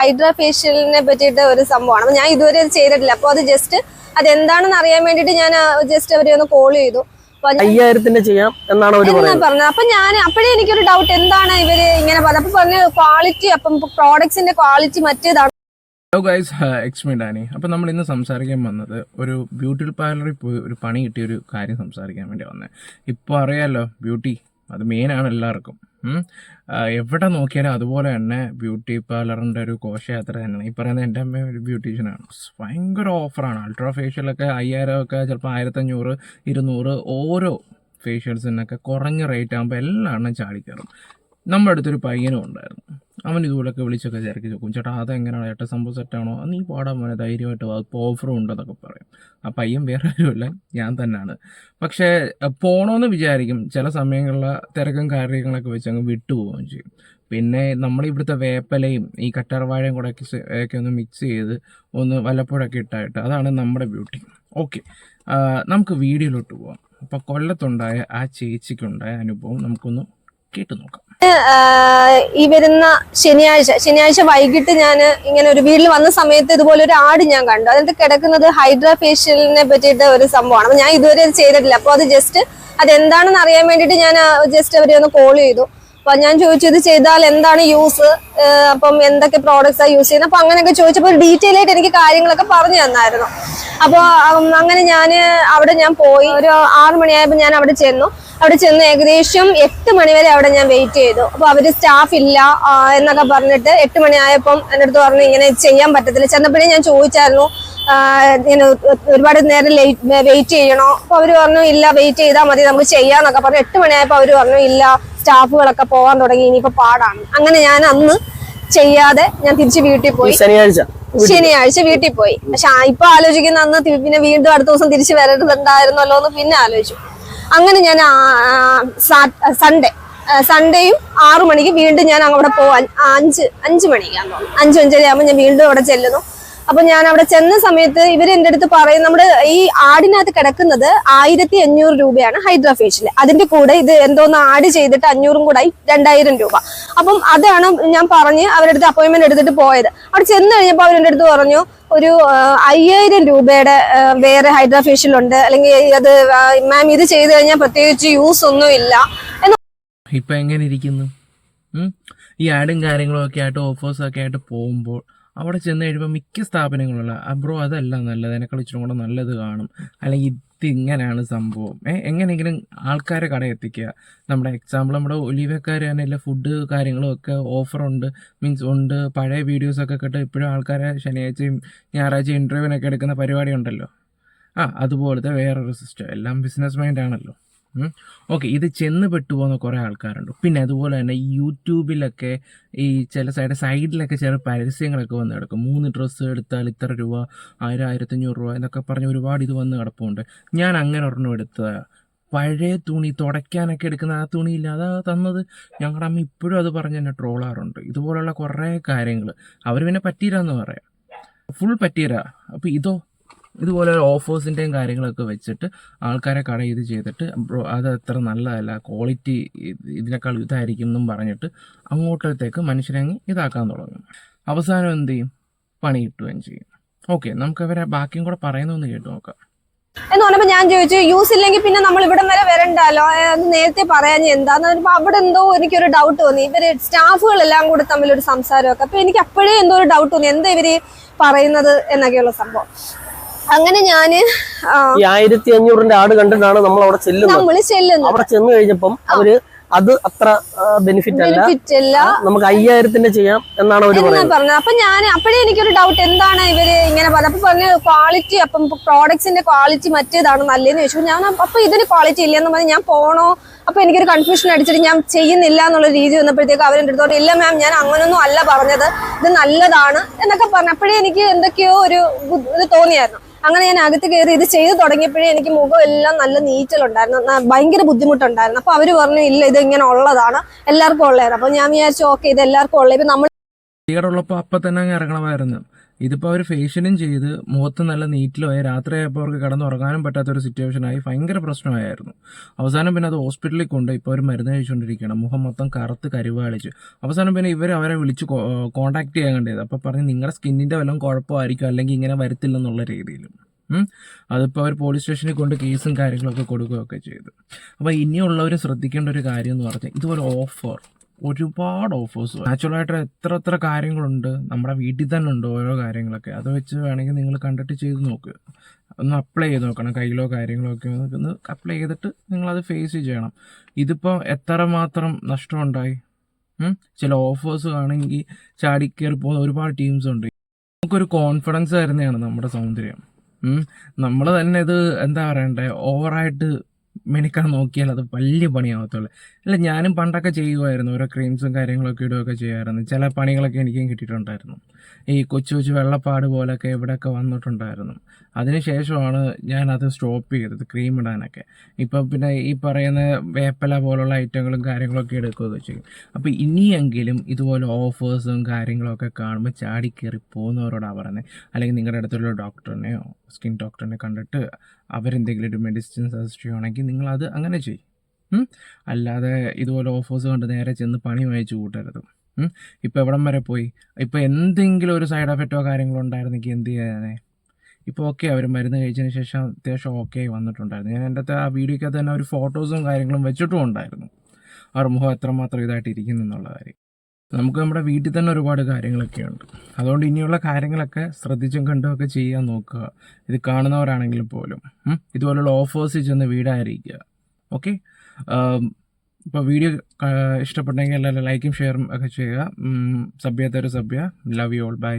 Hydra ഫേഷ്യലിനെ പറ്റിയിട്ട് ഒരു സംഭവമാണ്. അപ്പൊ ഞാൻ ഇതുവരെ അത് ചെയ്തിട്ടില്ല. അപ്പോൾ അത് ജസ്റ്റ് അത് എന്താണെന്ന് അറിയാൻ വേണ്ടിയിട്ട് ഞാൻ ജസ്റ്റ് അവരെ ഒന്ന് കോൾ ചെയ്തു. അപ്പൊ അയ്യായിരത്തിന്റെ ചെയ്യാം എന്നാണ് അവർ പറഞ്ഞത്? അപ്പൊ ഞാൻ അപ്പോഴേ എനിക്കൊരു ഡൗട്ട് എന്താണ് ഇവർ ഇങ്ങനെ പറഞ്ഞത്? അപ്പൊ പറഞ്ഞു ക്വാളിറ്റി അപ്പം പ്രോഡക്ട്സിന്റെ ക്വാളിറ്റി മറ്റേതാണ്. ഹലോ ഗൈസ് എക്സ്മി ഡാനി അപ്പോൾ നമ്മൾ ഇന്ന് സംസാരിക്കാൻ വന്നത് ഒരു ബ്യൂട്ടി പാർലറിൽ പോയി ഒരു പണി കിട്ടിയ ഒരു കാര്യം സംസാരിക്കാൻ വേണ്ടി വന്നത് ഇപ്പോൾ അറിയാമല്ലോ ബ്യൂട്ടി അത് മെയിനാണ് എല്ലാവർക്കും. എവിടെ നോക്കിയാലും അതുപോലെ തന്നെ ബ്യൂട്ടി പാർലറിന്റെ ഒരു ഘോഷയാത്ര തന്നെയാണ്. ഈ പറയുന്നത് എന്റെ അമ്മ ഒരു ബ്യൂട്ടീഷ്യനാണ് ഭയങ്കര ഓഫറാണ് അൾട്രാ ഫേഷ്യലൊക്കെ അയ്യായിരം ഒക്കെ ചിലപ്പോൾ ആയിരത്തഞ്ഞൂറ് ഇരുന്നൂറ് ഓരോ ഫേഷ്യൽസിനൊക്കെ കുറഞ്ഞ റേറ്റ് ആകുമ്പോൾ എല്ലാം എണ്ണം ചാടിക്കയറും നമ്മുടെ അടുത്തൊരു പയ്യനും ഉണ്ടായിരുന്നു. അവൻ ഇതുപോലൊക്കെ വിളിച്ചൊക്കെ ചേർക്കി ചോക്കും. ചേട്ടാ അതെങ്ങനെയാണ്? ചേട്ടാ സംഭവം സെറ്റാണോ നീ പാടാൻ പോലെ ധൈര്യമായിട്ട് ഇപ്പോൾ ഓഫറും ഉണ്ടെന്നൊക്കെ പറയും. ആ പയ്യൻ വേറെ ആരുമല്ല ഞാൻ തന്നെയാണ് പക്ഷേ പോകണമെന്ന് വിചാരിക്കും. ചില സമയങ്ങളിൽ തിരക്കും കാര്യങ്ങളൊക്കെ വെച്ച് അങ്ങ് വിട്ടുപോവുകയും ചെയ്യും. പിന്നെ നമ്മൾ ഇവിടുത്തെ വേപ്പലയും ഈ കറ്റാർവാഴയും കൂടെ ഒക്കെ ഒന്ന് മിക്സ് ചെയ്ത് ഒന്ന് വല്ലപ്പോഴൊക്കെ ഇട്ടായിട്ട് അതാണ് നമ്മുടെ ബ്യൂട്ടി ഓക്കെ നമുക്ക് വീഡിയോയിലോട്ട് പോവാം. അപ്പോൾ കൊല്ലത്തുണ്ടായ ആ ചേച്ചിക്കുണ്ടായ അനുഭവം നമുക്കൊന്ന് കേട്ടു നോക്കാം. ഈ വരുന്ന ശനിയാഴ്ച ശനിയാഴ്ച വൈകിട്ട് ഞാൻ ഇങ്ങനെ ഒരു വീട്ടിൽ വന്ന സമയത്ത് ഇതുപോലെ ഒരു ആട് ഞാൻ കണ്ടു. അതിന്റെ കിടക്കുന്നത് ഹൈഡ്രാ ഫേഷ്യലിനെ പറ്റിയിട്ട് ഒരു സംഭവമാണ്. അപ്പൊ ഞാൻ ഇതുവരെ അത് ചെയ്തിട്ടില്ല. അപ്പോൾ അത് ജസ്റ്റ് അത് എന്താണെന്ന് അറിയാൻ വേണ്ടിയിട്ട് ഞാൻ ജസ്റ്റ് അവരെ ഒന്ന് കോൾ ചെയ്തു. അപ്പൊ ഞാൻ ചോദിച്ചു ഇത് ചെയ്താൽ എന്താണ് യൂസ് അപ്പം എന്തൊക്കെ പ്രോഡക്റ്റ്സ് ആണ് യൂസ് ചെയ്യുന്നത്? അപ്പൊ അങ്ങനെയൊക്കെ ചോദിച്ചപ്പോൾ ഡീറ്റെയിൽ ആയിട്ട് എനിക്ക് കാര്യങ്ങളൊക്കെ പറഞ്ഞു തന്നായിരുന്നു. അപ്പോൾ അങ്ങനെ ഞാൻ അവിടെ ഞാൻ പോയി. ഒരു ആറു മണിയായപ്പോൾ ഞാൻ അവിടെ ചെന്നു. അവിടെ ചെന്ന് ഏകദേശം എട്ട് മണിവരെ അവിടെ ഞാൻ വെയിറ്റ് ചെയ്തു. അപ്പൊ അവർ സ്റ്റാഫ് ഇല്ല എന്നൊക്കെ പറഞ്ഞിട്ട് എട്ട് മണിയായപ്പം എന്റെ അടുത്ത് പറഞ്ഞു ഇങ്ങനെ ചെയ്യാൻ പറ്റത്തില്ല. ചെന്നപ്പോഴേ ഞാൻ ചോദിച്ചായിരുന്നു ഇങ്ങനെ ഒരുപാട് നേരം വെയിറ്റ് ചെയ്യണോ? അപ്പൊ അവർ പറഞ്ഞു ഇല്ല വെയിറ്റ് ചെയ്താൽ മതി നമുക്ക് ചെയ്യാന്നൊക്കെ പറഞ്ഞു. എട്ട് മണിയായപ്പോ അവർ പറഞ്ഞു ഇല്ല സ്റ്റാഫുകളൊക്കെ പോകാൻ തുടങ്ങി ഇനിയിപ്പോ പാടാണ്. അങ്ങനെ ഞാൻ അന്ന് ചെയ്യാതെ ഞാൻ തിരിച്ച് വീട്ടിൽ പോയി. ശനിയാഴ്ച ശനിയാഴ്ച വീട്ടിൽ പോയി. പക്ഷെ ഇപ്പൊ ആലോചിക്കുന്ന അന്ന് പിന്നെ വീണ്ടും അടുത്ത ദിവസം തിരിച്ചു വരരുതുണ്ടായിരുന്നല്ലോ എന്ന് പിന്നെ ആലോചിച്ചു. അങ്ങനെ ഞാൻ സൺഡേ സൺഡേയും ആറു മണിക്ക് വീണ്ടും ഞാൻ അവിടെ പോവാൻ അഞ്ച് അഞ്ച് മണിക്കാന്ന് തോന്നുന്നു അഞ്ച് അഞ്ചര ആകുമ്പോൾ ഞാൻ വീണ്ടും അവിടെ ചെല്ലുന്നു. അപ്പൊ ഞാൻ അവിടെ ചെന്ന സമയത്ത് ഇവർ എന്റെ അടുത്ത് പറയും നമ്മുടെ ഈ ആടിനകത്ത് കിടക്കുന്നത് ആയിരത്തി അഞ്ഞൂറ് രൂപയാണ് ഹൈഡ്രാ ഫേഷ്യൽ. അതിന്റെ കൂടെ ഇത് എന്തോന്ന് ആഡ് ചെയ്തിട്ട് അഞ്ഞൂറും കൂടെ രണ്ടായിരം രൂപ. അപ്പം അതാണ് ഞാൻ പറഞ്ഞ് അവരുടെ അടുത്ത് അപ്പോയിന്റ്മെന്റ് എടുത്തിട്ട് പോയത്. അവിടെ ചെന്ന് കഴിഞ്ഞപ്പോൾ അവരുടെ അടുത്ത് പറഞ്ഞു ഒരു അയ്യായിരം രൂപയുടെ വേറെ ഹൈഡ്രാ ഫേഷ്യൽ ഉണ്ട്. അല്ലെങ്കിൽ അത് മാം ഇത് ചെയ്ത് കഴിഞ്ഞാൽ പ്രത്യേകിച്ച് യൂസ് ഒന്നും ഇല്ല. ഇപ്പൊ എങ്ങനെ ഇരിക്കുന്നു? ഈ ആഡും കാര്യങ്ങളും ഒക്കെ ആയിട്ട് ഓഫേഴ്സ് ഒക്കെ ആയിട്ട് പോകുമ്പോൾ അവിടെ ചെന്ന് കഴിയുമ്പോൾ മിക്ക സ്ഥാപനങ്ങളുള്ള അബ്രോ അതല്ല നല്ലത്. എന്നെക്കാൾ ഇച്ചിരി കൂടെ നല്ലത് കാണും. അല്ലെങ്കിൽ ഇത് ഇങ്ങനെയാണ് സംഭവം എങ്ങനെയെങ്കിലും ആൾക്കാരെ കട എത്തിക്കുക. നമ്മുടെ എക്സാമ്പിൾ നമ്മുടെ ഒലിവക്കാർ തന്നെ എല്ലാ ഫുഡ് കാര്യങ്ങളും ഒക്കെ ഓഫറുണ്ട് മീൻസ് ഉണ്ട്. പഴയ വീഡിയോസൊക്കെ കേട്ട് ഇപ്പോഴും ആൾക്കാരെ ശനിയാഴ്ചയും ഞായറാഴ്ചയും ഇന്റർവ്യൂവിനൊക്കെ എടുക്കുന്ന പരിപാടി ഉണ്ടല്ലോ. ആ അതുപോലത്തെ വേറൊരു സിസ്റ്റം എല്ലാം ബിസിനസ് മൈൻഡ് ആണല്ലോ. ഓക്കെ ഇത് ചെന്ന് പെട്ടുപോകുന്ന കുറേ ആൾക്കാരുണ്ട്. പിന്നെ അതുപോലെ തന്നെ യൂട്യൂബിലൊക്കെ ഈ ചില സൈഡ് സൈഡിലൊക്കെ ചില പരസ്യങ്ങളൊക്കെ വന്ന് കിടക്കും. മൂന്ന് ഡ്രസ്സ് എടുത്താൽ ഇത്ര രൂപ ആയിരം ആയിരത്തഞ്ഞൂറ് രൂപ എന്നൊക്കെ പറഞ്ഞ് ഒരുപാട് ഇത് വന്ന് കിടപ്പുണ്ട്. ഞാൻ അങ്ങനെ ഒരെണ്ണം എടുത്തതാണ് പഴയ തുണി തുടയ്ക്കാനൊക്കെ എടുക്കുന്ന ആ തുണിയില്ല. അതാ തന്നത്. ഞങ്ങളുടെ അമ്മ ഇപ്പോഴും അത് പറഞ്ഞ് എന്നെ ട്രോളാറുണ്ട്. ഇതുപോലുള്ള കുറേ കാര്യങ്ങൾ അവർ പിന്നെ പറ്റീരാന്ന് പറയാം. ഫുൾ പറ്റിയില്ല. അപ്പോൾ ഇതോ ഇതുപോലെ ഓഫേഴ്സിന്റെയും കാര്യങ്ങളൊക്കെ വെച്ചിട്ട് ആൾക്കാരെ കട ഇത് ചെയ്തിട്ട് അത് അത്ര നല്ലതല്ല ക്വാളിറ്റി ഇതിനേക്കാൾ ഇതായിരിക്കും എന്നും പറഞ്ഞിട്ട് അങ്ങോട്ടത്തേക്ക് മനുഷ്യരങ്ങി ഇതാക്കാൻ തുടങ്ങും. അവസാനം എന്ത് ചെയ്യും? പണി കിട്ടുകയും ചെയ്യും. ഓക്കെ നമുക്ക് അവരെ ബാക്കിയും കൂടെ പറയുന്നൊന്ന് കേട്ട് നോക്കാം. എന്ന് പറഞ്ഞപ്പോ ഞാൻ ചോദിച്ചു യൂസ് ഇല്ലെങ്കിൽ പിന്നെ നമ്മൾ ഇവിടം വരെ വരണ്ടല്ലോ? നേരത്തെ പറയാൻ എന്താന്ന്? പറഞ്ഞപ്പോ അവിടെ എന്തോ എനിക്കൊരു ഡൗട്ട് തോന്നി. ഇവർ സ്റ്റാഫുകളെല്ലാം കൂടെ തമ്മിൽ ഒരു സംസാരമൊക്കെ. അപ്പൊ എനിക്ക് അപ്പോഴേ എന്തോ ഒരു ഡൗട്ട് തോന്നി. എന്താ ഇവർ പറയുന്നത് എന്നൊക്കെയുള്ള സംഭവം. അങ്ങനെ ഞാൻ ഈ ആയിരത്തി അഞ്ഞൂറിന്റെ ആട് കണ്ടിട്ടാണ് നമ്മൾ അവിടെ ചെല്ലുന്നത്. അവിടെ ചെന്ന് കഴിഞ്ഞപ്പം അവർ അത് അത്ര ബെനിഫിറ്റ് അല്ല. ബെനിഫിറ്റ് അല്ല. നമുക്ക് അയ്യായിരത്തിന്റെ ചെയ്യാം എന്നാണ് അവർ പറഞ്ഞത്? അപ്പൊ ഞാൻ അപ്പോഴേ എനിക്കൊരു ഡൗട്ട് എന്താണ് ഇവർ ഇങ്ങനെ പറഞ്ഞത്? അപ്പൊ പറഞ്ഞു ക്വാളിറ്റി അപ്പം പ്രോഡക്ട്സിന്റെ ക്വാളിറ്റി മറ്റേതാണ് നല്ലതെന്ന് ചോദിച്ചു ഞാൻ അപ്പൊ ഇതിന് ക്വാളിറ്റി ഇല്ലെന്ന് പറഞ്ഞ് ഞാൻ പോണോ? അപ്പൊ എനിക്കൊരു കൺഫ്യൂഷൻ അടിച്ചിട്ട് ഞാൻ ചെയ്യുന്നില്ല എന്നുള്ള രീതി വന്നപ്പോഴത്തേക്ക് അവരെന്റെ അടുത്തോട്ട് ഇല്ല മാം ഞാൻ അങ്ങനൊന്നും അല്ല പറഞ്ഞത്. ഇത് നല്ലതാണ് എന്നൊക്കെ പറഞ്ഞു. അപ്പോഴേ എനിക്ക് എന്തൊക്കെയോ ഒരു ഇത് തോന്നിയായിരുന്നു. അങ്ങനെ ഞാൻ അകത്ത് കയറി ഇത് ചെയ്തു തുടങ്ങിയപ്പോഴേ എനിക്ക് മുഖം എല്ലാം നല്ല നീറ്റലുണ്ടായിരുന്നു. ഭയങ്കര ബുദ്ധിമുട്ടുണ്ടായിരുന്നു. അപ്പൊ അവർ പറഞ്ഞു ഇല്ല ഇത് ഇങ്ങനെ ഉള്ളതാണ്. എല്ലാവർക്കും ഉള്ളതാണ്. അപ്പൊ ഞാൻ വിചാരിച്ചു ഓക്കെ ഇത് എല്ലാവർക്കും ഉള്ളത് ഇപ്പൊ നമ്മൾ തന്നെ ഇറങ്ങണമായിരുന്നു. ഇതിപ്പോൾ അവർ ഫേഷ്യലും ചെയ്ത് മുഖത്ത് നല്ല നീറ്റിലായി രാത്രിയായപ്പോൾ അവർക്ക് കിടന്നുറങ്ങാനും പറ്റാത്തൊരു സിറ്റുവേഷനായി ഭയങ്കര പ്രശ്നമായിരുന്നു. അവസാനം പിന്നെ അത് ഹോസ്പിറ്റലിൽ കൊണ്ട് ഇപ്പോൾ അവർ മരുന്ന് കഴിച്ചുകൊണ്ടിരിക്കുകയാണ് മുഖം മൊത്തം കറുത്ത് കരുവാളിച്ച്. അവസാനം പിന്നെ ഇവർ അവരെ വിളിച്ച് കോൺടാക്ട് ചെയ്യാൻ കണ്ടത്. അപ്പോൾ പറഞ്ഞ് നിങ്ങളുടെ സ്കിന്നിന്റെ വല്ലതും കുഴപ്പമായിരിക്കും അല്ലെങ്കിൽ ഇങ്ങനെ വരത്തില്ലെന്നുള്ള രീതിയിൽ അതിപ്പോൾ അവർ പോലീസ് സ്റ്റേഷനിൽ കൊണ്ട് കേസും കാര്യങ്ങളൊക്കെ കൊടുക്കുകയൊക്കെ ചെയ്തു. അപ്പോൾ ഇനിയുള്ളവർ ശ്രദ്ധിക്കേണ്ട ഒരു കാര്യം എന്ന് പറഞ്ഞാൽ ഇതുപോലെ ഓഫർ ഒരുപാട് ഓഫേഴ്സ് നാച്ചുറലായിട്ട് എത്ര എത്ര കാര്യങ്ങളുണ്ട്. നമ്മുടെ വീട്ടിൽ തന്നെ ഉണ്ട് ഓരോ കാര്യങ്ങളൊക്കെ. അത് വെച്ച് വേണമെങ്കിൽ നിങ്ങൾ കണ്ടിട്ട് ചെയ്ത് നോക്ക്. ഒന്ന് അപ്ലൈ ചെയ്ത് നോക്കണം. കയ്യിലോ കാര്യങ്ങളോ ഒക്കെ ഒന്ന് അപ്ലൈ ചെയ്തിട്ട് നിങ്ങളത് ഫേസ് ചെയ്യണം. ഇതിപ്പോൾ എത്ര മാത്രം നഷ്ടമുണ്ടായി? ചില ഓഫേഴ്സ് ആണെങ്കിൽ ചാടിക്കേറി പോകുന്ന ഒരുപാട് ടീംസ് ഉണ്ട്. നമുക്കൊരു കോൺഫിഡൻസ് തരുന്നതാണ് നമ്മുടെ സൗന്ദര്യം. നമ്മൾ തന്നെ ഇത് എന്താ പറയണ്ടേ? ഓവറായിട്ട് മെനിക്കാൻ നോക്കിയാൽ അത് വലിയ പണിയാവത്തുള്ളൂ. അല്ല ഞാനും പണ്ടൊക്കെ ചെയ്യുമായിരുന്നു ഓരോ ക്രീംസും കാര്യങ്ങളൊക്കെ ഇടുകയൊക്കെ ചെയ്യുമായിരുന്നു ചില പണികളൊക്കെ എനിക്കും കിട്ടിയിട്ടുണ്ടായിരുന്നു. ഈ കൊച്ചു കൊച്ചു വെള്ളപ്പാട് പോലൊക്കെ ഇവിടെയൊക്കെ വന്നിട്ടുണ്ടായിരുന്നു. അതിനുശേഷമാണ് ഞാനത് സ്റ്റോപ്പ് ചെയ്തത് ക്രീം ഇടാനൊക്കെ. ഇപ്പം പിന്നെ ഈ പറയുന്ന വേപ്പല പോലുള്ള ഐറ്റങ്ങളും കാര്യങ്ങളൊക്കെ എടുക്കുകയൊക്കെ ചെയ്യും. അപ്പോൾ ഇനിയെങ്കിലും ഇതുപോലെ ഓഫേഴ്സും കാര്യങ്ങളൊക്കെ കാണുമ്പോൾ ചാടിക്കേറി പോകുന്നവരോടാണ് പറയുന്നത് അല്ലെങ്കിൽ നിങ്ങളുടെ അടുത്തുള്ള ഡോക്ടറിനെയോ സ്കിൻ ഡോക്ടറിനെ കണ്ടിട്ട് അവരെന്തെങ്കിലും ഒരു മെഡിസിൻ സജസ്റ്റ് ചെയ്യുവാണെങ്കിൽ നിങ്ങളത് അങ്ങനെ ചെയ്യും. അല്ലാതെ ഇതുപോലെ ഓഫേഴ്സ് കണ്ട് നേരെ ചെന്ന് പണി വാങ്ങിച്ചു കൂട്ടരുത്. ഇപ്പോൾ എവിടം വരെ പോയി? ഇപ്പോൾ എന്തെങ്കിലും ഒരു സൈഡ് എഫക്റ്റോ കാര്യങ്ങളോ ഉണ്ടായിരുന്നെങ്കിൽ എന്ത് ചെയ്യാനേ? ഇപ്പോൾ ഓക്കെ അവർ മരുന്ന് കഴിച്ചതിന് ശേഷം അത്യാവശ്യം ഓക്കെ വന്നിട്ടുണ്ടായിരുന്നു. ഞാൻ എന്റെ ആ വീഡിയോക്കകത്ത് തന്നെ ഒരു ഫോട്ടോസും കാര്യങ്ങളും വെച്ചിട്ടും ഉണ്ടായിരുന്നു. അവർ മുഖം എത്രമാത്രം ഇതായിട്ട് ഇരിക്കുന്നു എന്നുള്ള കാര്യം. നമുക്ക് നമ്മുടെ വീട്ടിൽ തന്നെ ഒരുപാട് കാര്യങ്ങളൊക്കെ ഉണ്ട് അതുകൊണ്ട് ഇനിയുള്ള കാര്യങ്ങളൊക്കെ ശ്രദ്ധിച്ചും കണ്ടും ഒക്കെ ചെയ്യാൻ നോക്കുക. ഇത് കാണുന്നവരാണെങ്കിലും പോലും. ഇതുപോലുള്ള ഓഫേഴ്സിൽ ചെന്ന് വീടായിരിക്കുക. ഓക്കെ ഇപ്പോൾ വീഡിയോ ഇഷ്ടപ്പെട്ടെങ്കിൽ എല്ലാവരും ലൈക്കും ഷെയറും ഒക്കെ ചെയ്യുക. സഭ്യത്തൊരു സഭ്യ ലവ് യു ഓൾ ബൈ